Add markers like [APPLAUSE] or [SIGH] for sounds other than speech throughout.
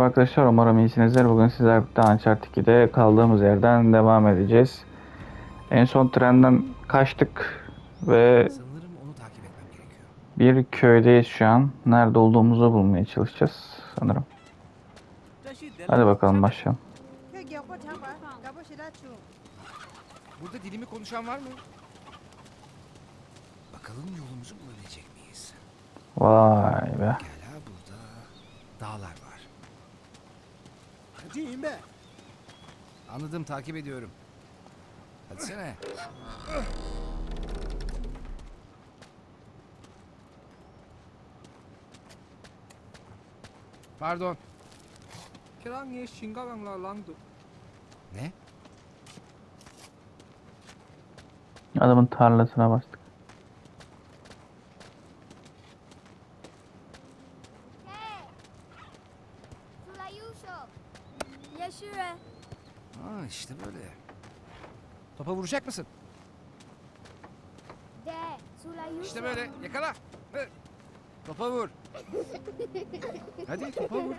Arkadaşlar umarım iyisinizdir. Bugün sizlerle birlikte Uncharted 2'de kaldığımız yerden devam edeceğiz. En son trenden kaçtık ve Sanırım onu takip etmem gerekiyor. bir köydeyiz şu an. Nerede olduğumuzu bulmaya çalışacağız sanırım. Hadi bakalım başlayalım. Burada dilimi konuşan var mı? Bakalım yolumuzu bulabilecek miyiz? Vay be. Hala burada dağlar Acıyım be. Anladım takip ediyorum. Hadi Pardon. Kerang Kerangiye Shingawan'la landu. Ne? Adamın tarlasına bastık. Vuracak mısın? De. İşte böyle yakala. Topa vur. Hadi topa vur.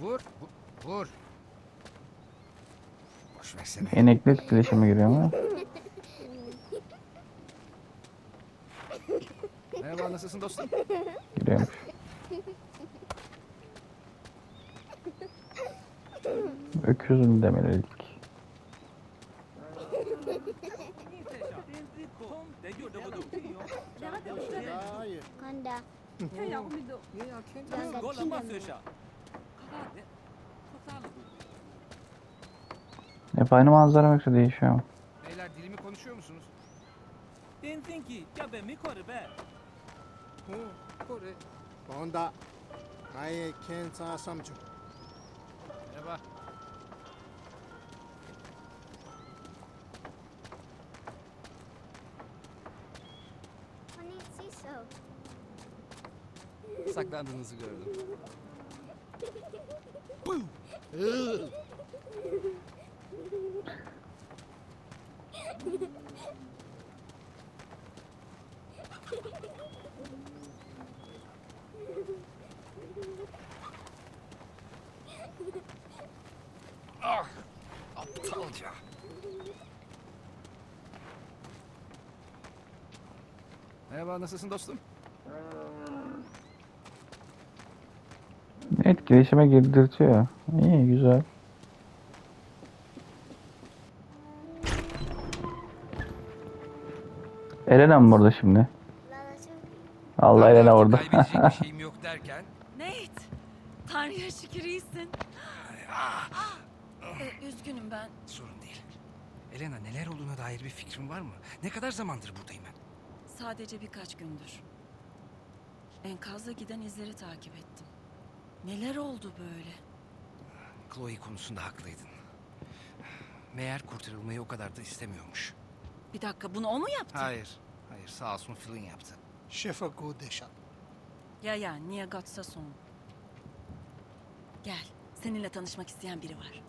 Vur. Vur. vur. Boş versene. İnekli etkileşime giriyor mu? Merhaba nasılsın dostum? Giriyormuş. Öküz mü demelilik? Kanda. Hep aynı manzara yoksa değişiyor mu? Beyler dilimi konuşuyor musunuz? Densin ki ya be mi koru be? Hı, koru. Onda. Gaye ken sağ. Merhaba. Saklandığınızı gördüm. Ah! Aptalca. Merhaba nasılsın dostum? Etkileşime girdirtiyor. İyi güzel. Elena mı burada şimdi? Allah Elena orada. Kaybedecek bir [LAUGHS] şeyim yok derken Nate, Tanrı'ya şükür iyisin. Ee, üzgünüm ben. sorun değil. Elena neler olduğuna dair bir fikrin var mı? Ne kadar zamandır buradayım ben? Sadece birkaç gündür. Enkazda giden izleri takip ettim. Neler oldu böyle? Chloe konusunda haklıydın. Meğer kurtarılmayı o kadar da istemiyormuş. Bir dakika bunu o mu yaptı? Hayır. Hayır sağ olsun Flynn yaptı. Şefa Godeşan. Ya ya niye gatsa son? Gel seninle tanışmak isteyen biri var.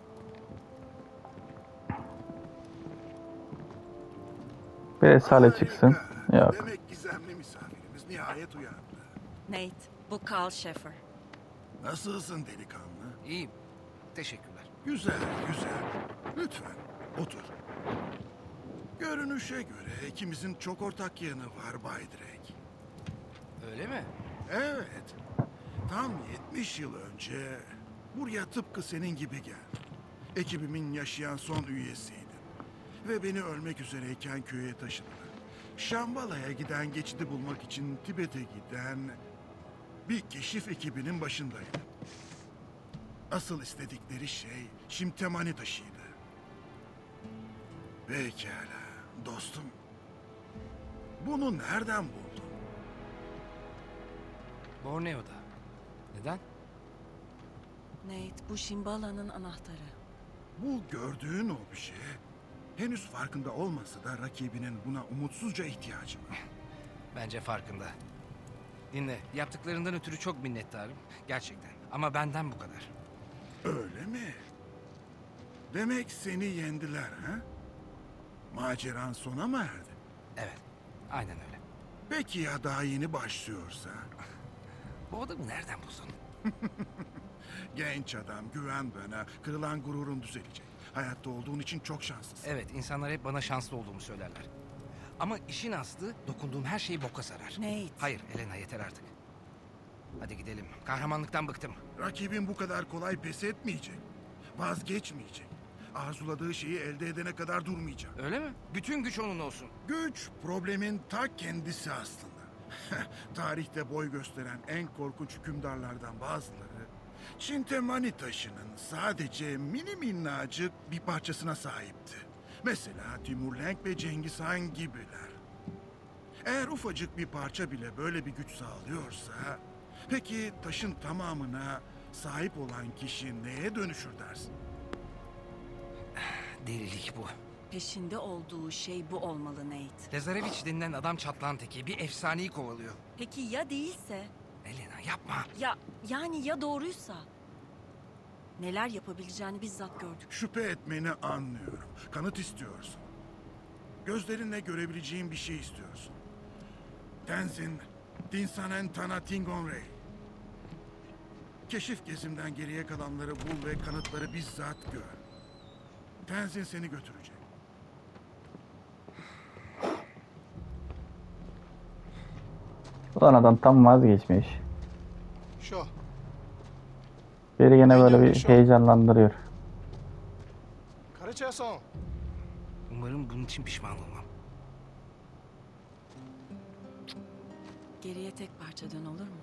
Bir esale çıksın. Yok. Demek gizemli misafirimiz nihayet uyandı. Nate bu Carl Sheffer. Nasılsın delikanlı? İyiyim. Teşekkürler. Güzel, güzel. Lütfen otur. Görünüşe göre ikimizin çok ortak yanı var Bay Drake. Öyle mi? Evet. Tam 70 yıl önce buraya tıpkı senin gibi geldim. Ekibimin yaşayan son üyesiydim. Ve beni ölmek üzereyken köye taşıdılar. Şambala'ya giden geçidi bulmak için Tibet'e giden bir keşif ekibinin başındaydım. Asıl istedikleri şey Şimtemani taşıydı. Pekala dostum. Bunu nereden buldun? Borneo'da. Neden? Nate, bu Shimbala'nın anahtarı. Bu gördüğün obje henüz farkında olmasa da rakibinin buna umutsuzca ihtiyacı var. [LAUGHS] Bence farkında. Dinle, yaptıklarından ötürü çok minnettarım. Gerçekten. Ama benden bu kadar. Öyle mi? Demek seni yendiler ha? Maceran sona mı erdi? Evet, aynen öyle. Peki ya daha yeni başlıyorsa? Bu adamı nereden buldun? [LAUGHS] Genç adam, güven bana. Kırılan gururun düzelecek. Hayatta olduğun için çok şanslısın. Evet, insanlar hep bana şanslı olduğumu söylerler. Ama işin aslı dokunduğum her şeyi boka sarar. Nate. Hayır, Elena yeter artık. Hadi gidelim. Kahramanlıktan bıktım. Rakibin bu kadar kolay pes etmeyecek. Vazgeçmeyecek. Arzuladığı şeyi elde edene kadar durmayacak. Öyle mi? Bütün güç onun olsun. Güç problemin ta kendisi aslında. [LAUGHS] Tarihte boy gösteren en korkunç hükümdarlardan bazıları Çintemani taşının sadece mini minnacık bir parçasına sahipti. Mesela Timur Lenk ve Cengiz Han gibiler. Eğer ufacık bir parça bile böyle bir güç sağlıyorsa, peki taşın tamamına sahip olan kişi neye dönüşür dersin? [SIGHS] Delilik bu. Peşinde olduğu şey bu olmalı Nate. Lazareviç denilen adam çatlağın teki. Bir efsaneyi kovalıyor. Peki ya değilse? Elena yapma. Ya yani ya doğruysa? Neler yapabileceğini bizzat gördük. Şüphe etmeni anlıyorum. Kanıt istiyorsun. Gözlerinle görebileceğin bir şey istiyorsun. Tenzin, Dinsanen Tana Tingonrey. Keşif gezimden geriye kalanları bul ve kanıtları bizzat gör. Tenzin seni götürecek. Ulan adam tam vazgeçmiş. Şu. Beni yine böyle bir heyecanlandırıyor. Umarım bunun için pişman olmam. Geriye tek parça dön olur mu?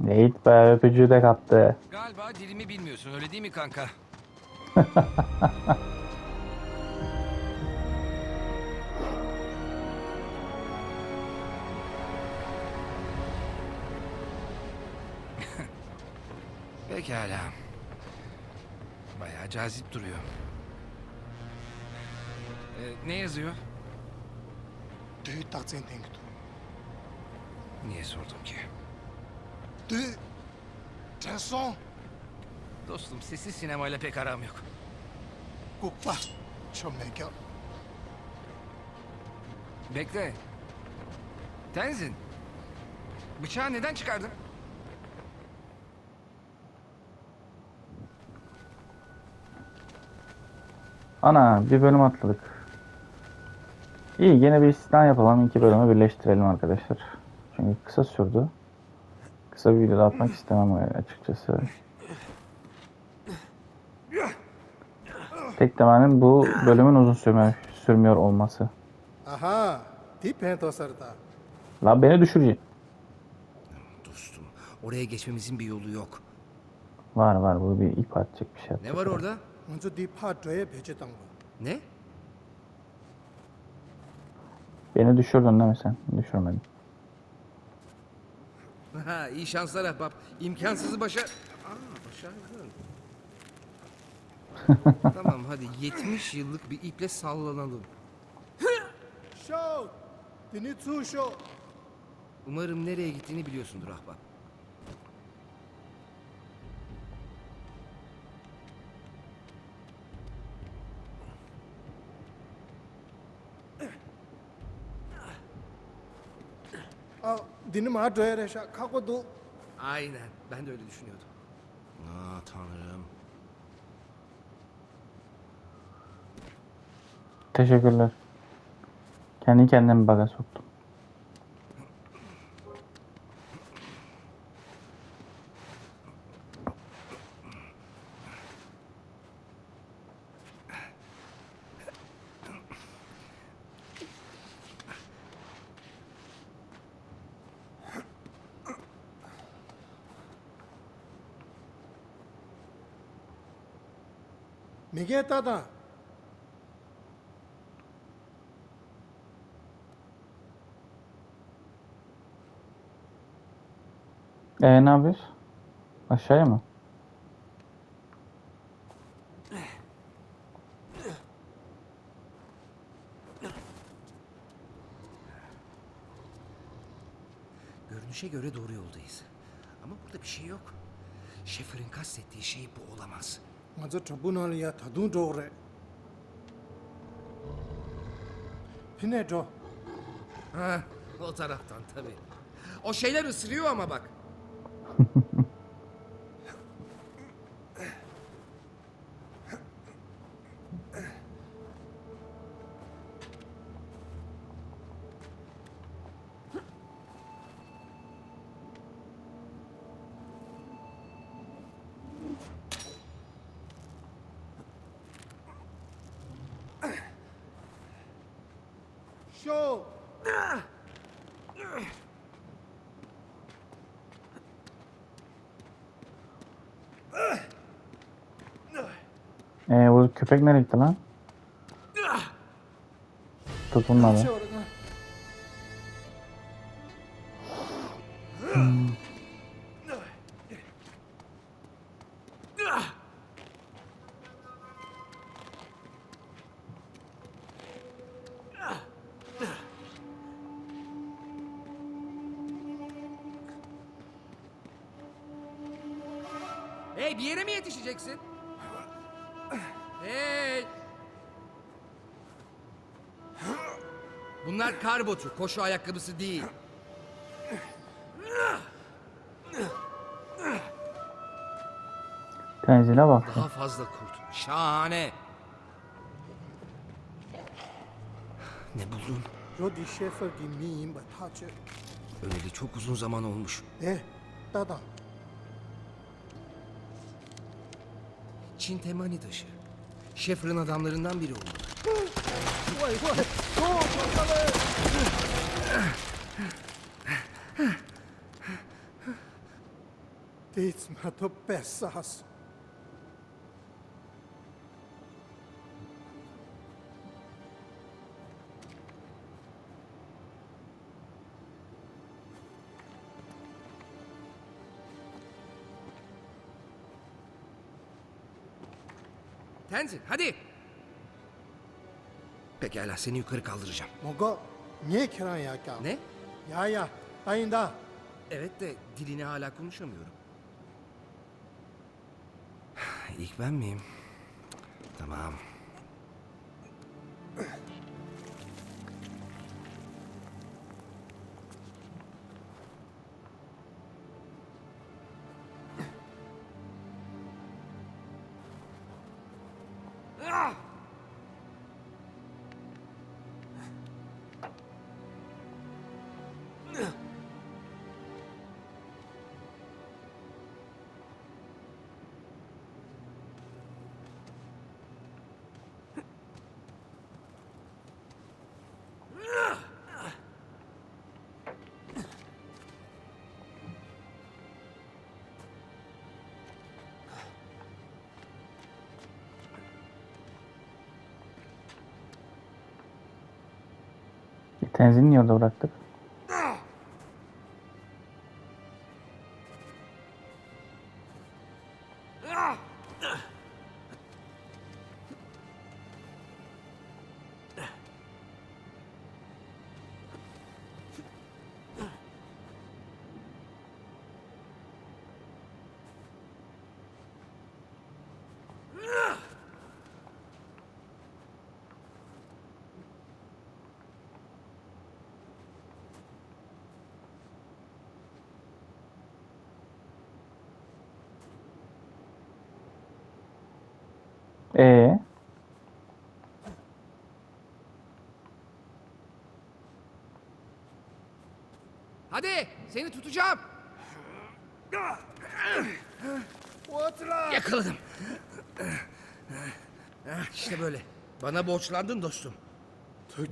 Neyit be öpücüğü de kattı. Galiba dilimi bilmiyorsun öyle değil mi kanka? [LAUGHS] Pekala. Bayağı cazip duruyor. Ee, ne yazıyor? Du dachten denk. Niye sordum ki? Du Tenson Dostum sessiz sinemayla pek aram yok. Kukla. Gukla Çömege Bekle. Tenzin. Bıçağı neden çıkardın? Ana bir bölüm atladık. İyi yine bir istisna yapalım. iki bölümü birleştirelim arkadaşlar. Çünkü kısa sürdü. Kısa bir video atmak istemem açıkçası. Tek temelim bu bölümün uzun sürmüyor, sürmüyor olması. Aha, tip pentosarda. La beni düşüreceğim. Dostum, oraya geçmemizin bir yolu yok. Var var bu bir ip atacak bir şey. Atacak. Ne var orada? 먼저 네파 뒤에 배제던 거. Ne? Beni düşürdün değil mi sen? Düşürmedin. Ha, iyi şanslar ahbap. İmkansızı başa... Aa, başardın. tamam hadi 70 yıllık bir iple sallanalım. 쇼. 디니츠 쇼. Umarım nereye gittiğini biliyorsundur ahbap. dini ma doyere şa kakodu. Aynen. Ben de öyle düşünüyordum. Aa tanrım. Teşekkürler. Kendi kendime baga soktum. GTA'da E ne yapıyoruz? Aşağıya mı? Görünüşe göre doğru yoldayız. Ama burada bir şey yok. Şoförün kastettiği şey bu olamaz nga tsa trambu nal ya thadung dhok re. Pine dhok Ha o taraftan tabi o şeyler ısırıyor ama bak. 쇼. Ee, bu köpek nereye gitti lan? Tutunmadı. Bunlar kar botu, koşu ayakkabısı değil. Tenzile bak. Daha fazla kurt. Şahane. Ne buldun? Rodi Schaefer gimiyim batacı. Öyle çok uzun zaman olmuş. Ne? Dada. Çin temani taşı. Schaefer'ın adamlarından biri oldu. Vay vay. Dietmar Bessas. Tenzin, hadi! Pekala seni yukarı kaldıracağım. Mogo, niye kiran ya ya? Ne? Ya ya, ayın da. Evet de dilini hala konuşamıyorum. İlk ben miyim? Tamam. Tenzini niye orada bıraktık? Ee, Hadi seni tutacağım. Yakaladım. İşte böyle. Bana borçlandın dostum. 도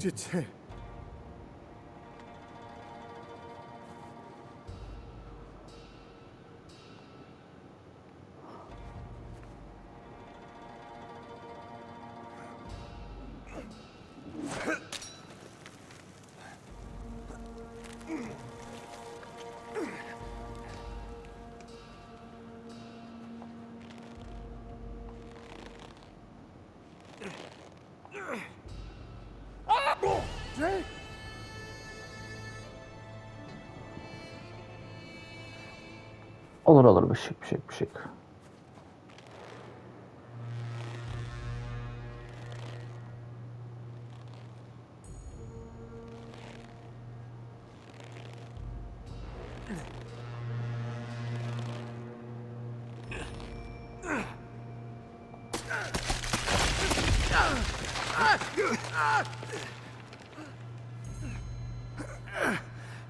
Olur olur bir şey bir şey bir şey.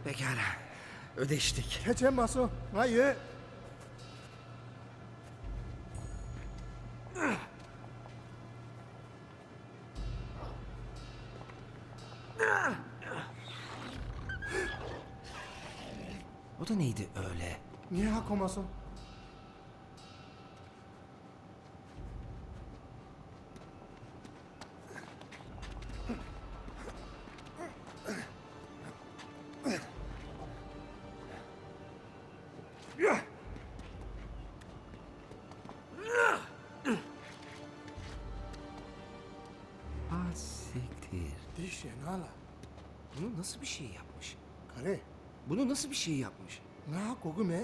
Pekala. Ödeştik. Geçen Maso. Hayır. Nasıl bir şey yapmış? Kare. Bunu nasıl bir şey yapmış? Na kogu me.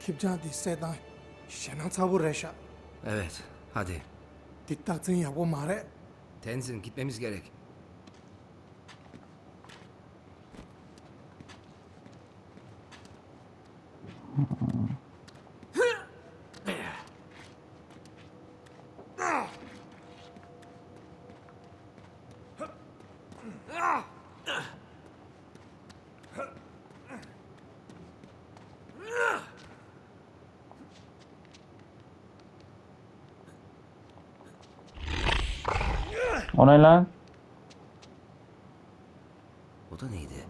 Kipcan di sedan. Şenan tabu reşa. Evet, hadi. Diktatın ya bu mare. Tenzin gitmemiz gerek. O ne lan? O da neydi?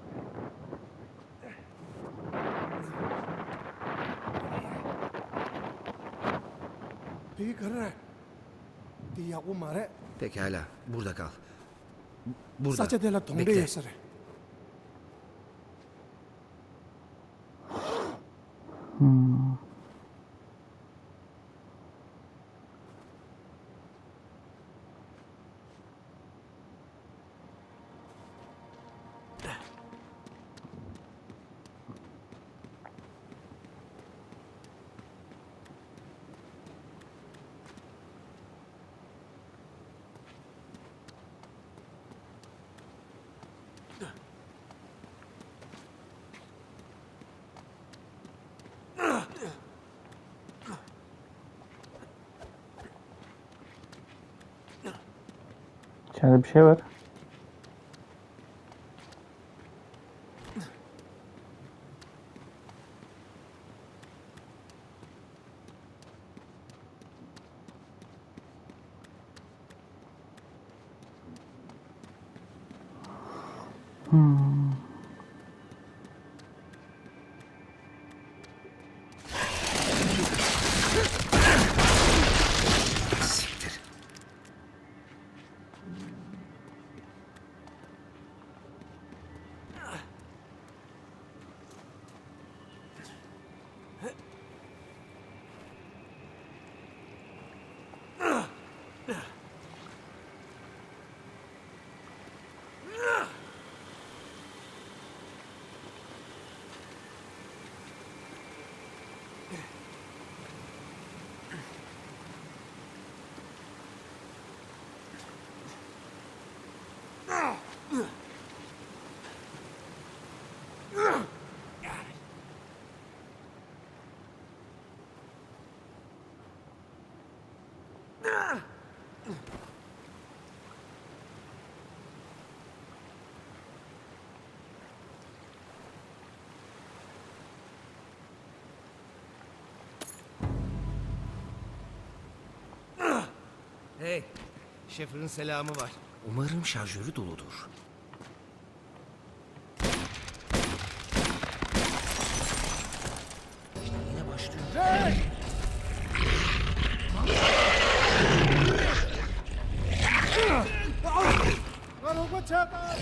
Pekala, burada kal. Burada. Bekle. yesere. İçeride bir şey var. Hey, Şefir'in selamı var. Umarım şarjörü doludur. İşte yine başlıyor. Karo ko çata.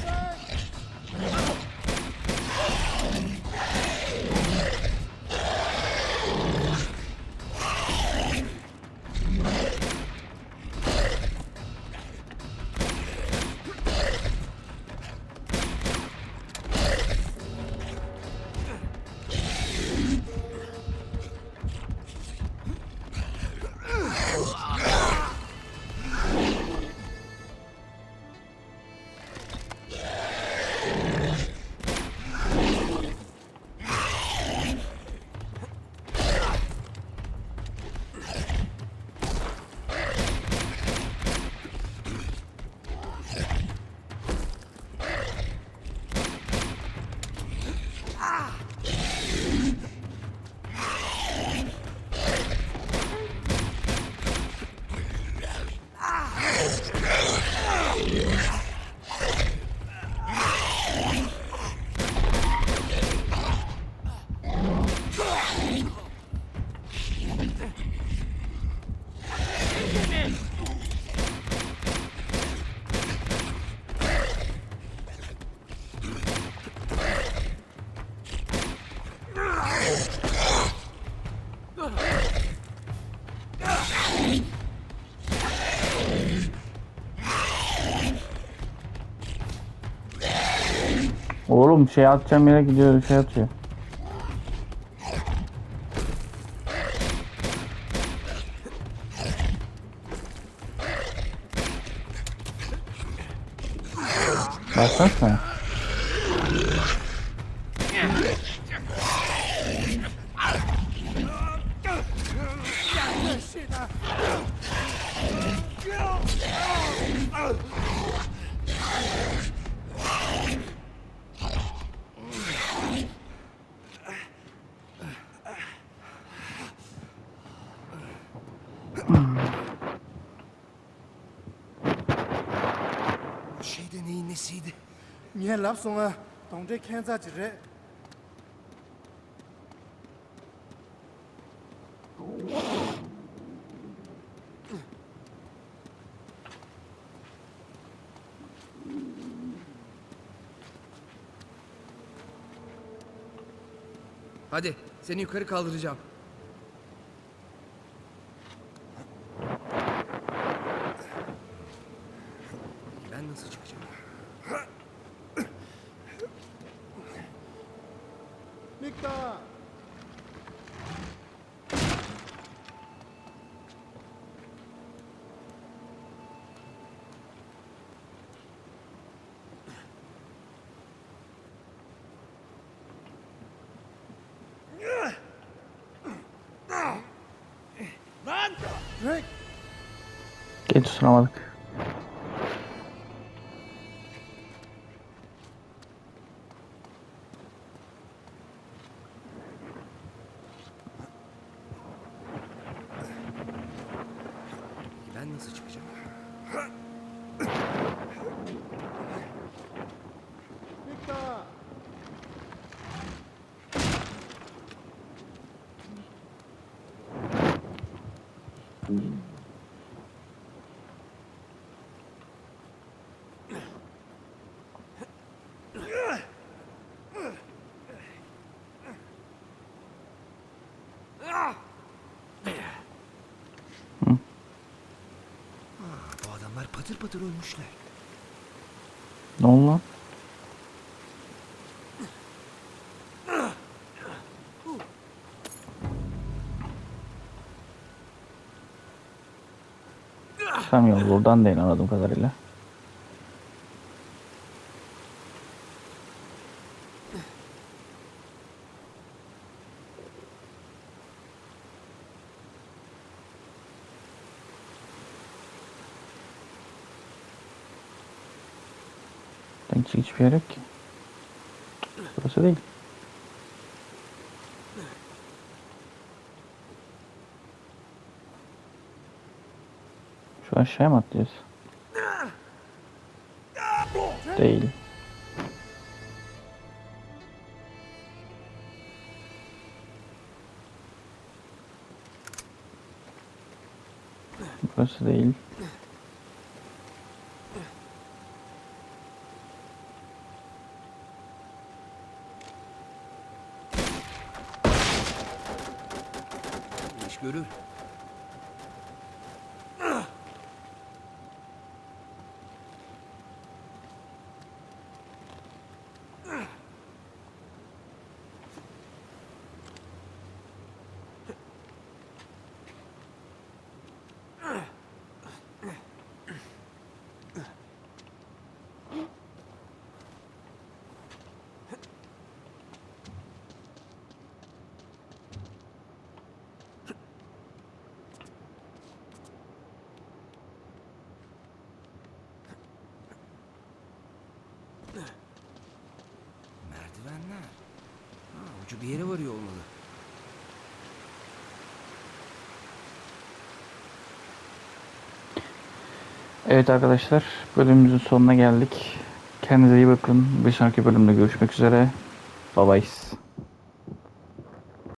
Oğlum şey atacağım yere gidiyor şey atıyor. Baksana sen. O tanesiydi. Niye laf sonra Dongce Kenzacir'e... Hadi seni yukarı kaldıracağım. Geç tutunamadık. Peki ben nasıl çıkacağım? Miktar. Bu patır ölmüşler. Ne oldu lan? Tam yol buradan değil anladığım kadarıyla. Sanki hiçbir yer yok ki. Burası değil. Şu aşağıya mı atlıyoruz? Değil. Burası değil. Ucu bir yere varıyor olmalı. Evet arkadaşlar bölümümüzün sonuna geldik. Kendinize iyi bakın. Bir sonraki bölümde görüşmek üzere. Bye bye.